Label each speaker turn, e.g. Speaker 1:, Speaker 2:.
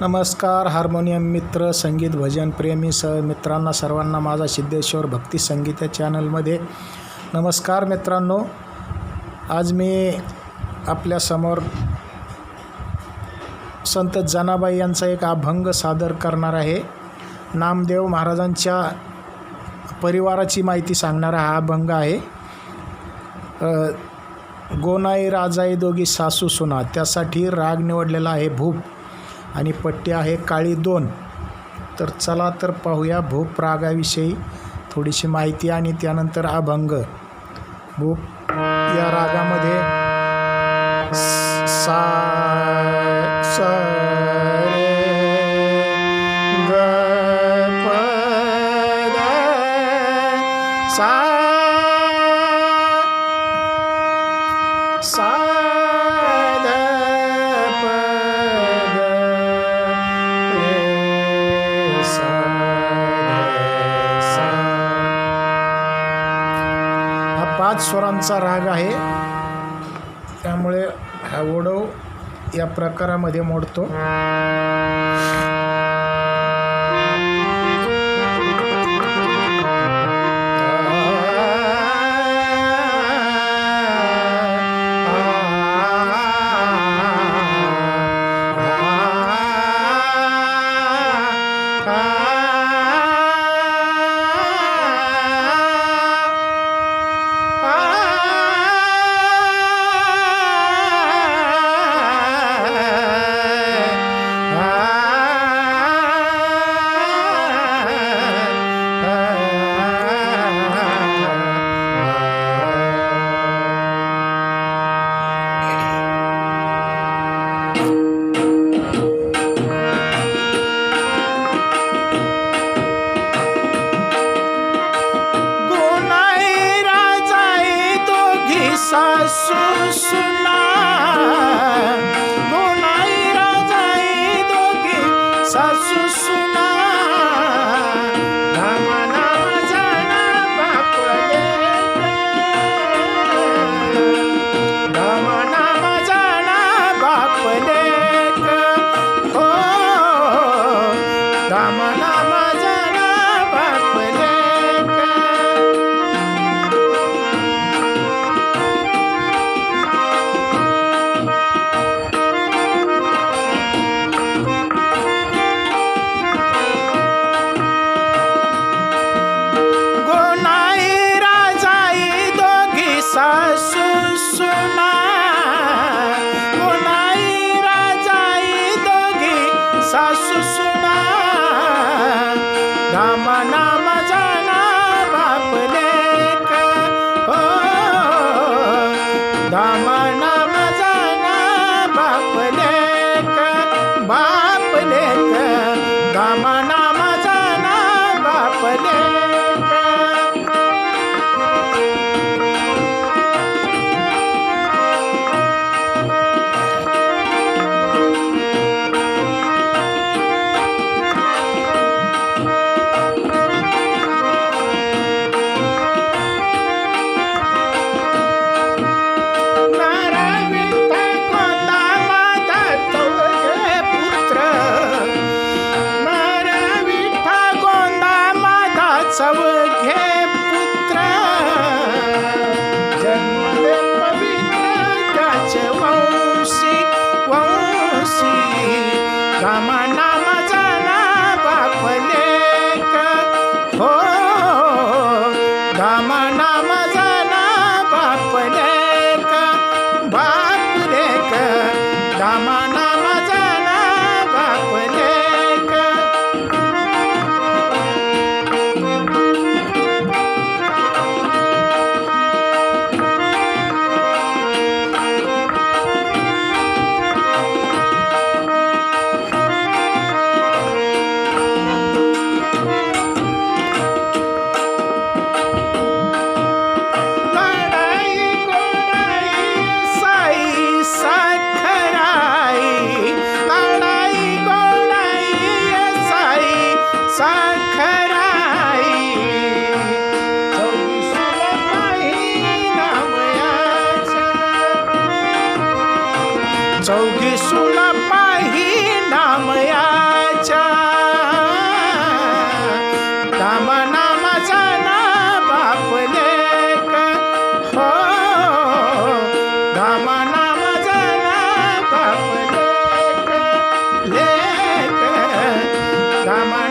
Speaker 1: नमस्कार हार्मोनियम मित्र संगीत भजन प्रेमी स मित्रांना सर्वांना माझा सिद्धेश्वर भक्ती संगीत या चॅनलमध्ये नमस्कार मित्रांनो. आज मी आपल्यासमोर संत जनाबाई यांचा एक अभंग सादर करणार आहे. नामदेव महाराजांच्या परिवाराची माहिती सांगणारा हा अभंग आहे. गोनाई राजाई दोघी सासू सुना त्यासाठी राग निवडलेला आहे भूप. आणि पट्टी आहे काळी दोन. तर चला तर पाहूया भूप रागाविषयी थोडीशी माहिती आणि त्यानंतर अभंग. भूप या रागामध्ये स- सा पाच स्वरांचा राग आहे. त्यामुळे हा ओढव या प्रकारामध्ये मोडतो. दोघी सासू सुना गोनाई राजाई दोघी बाप रे जाना बापले हो जाना बापले बापले Time I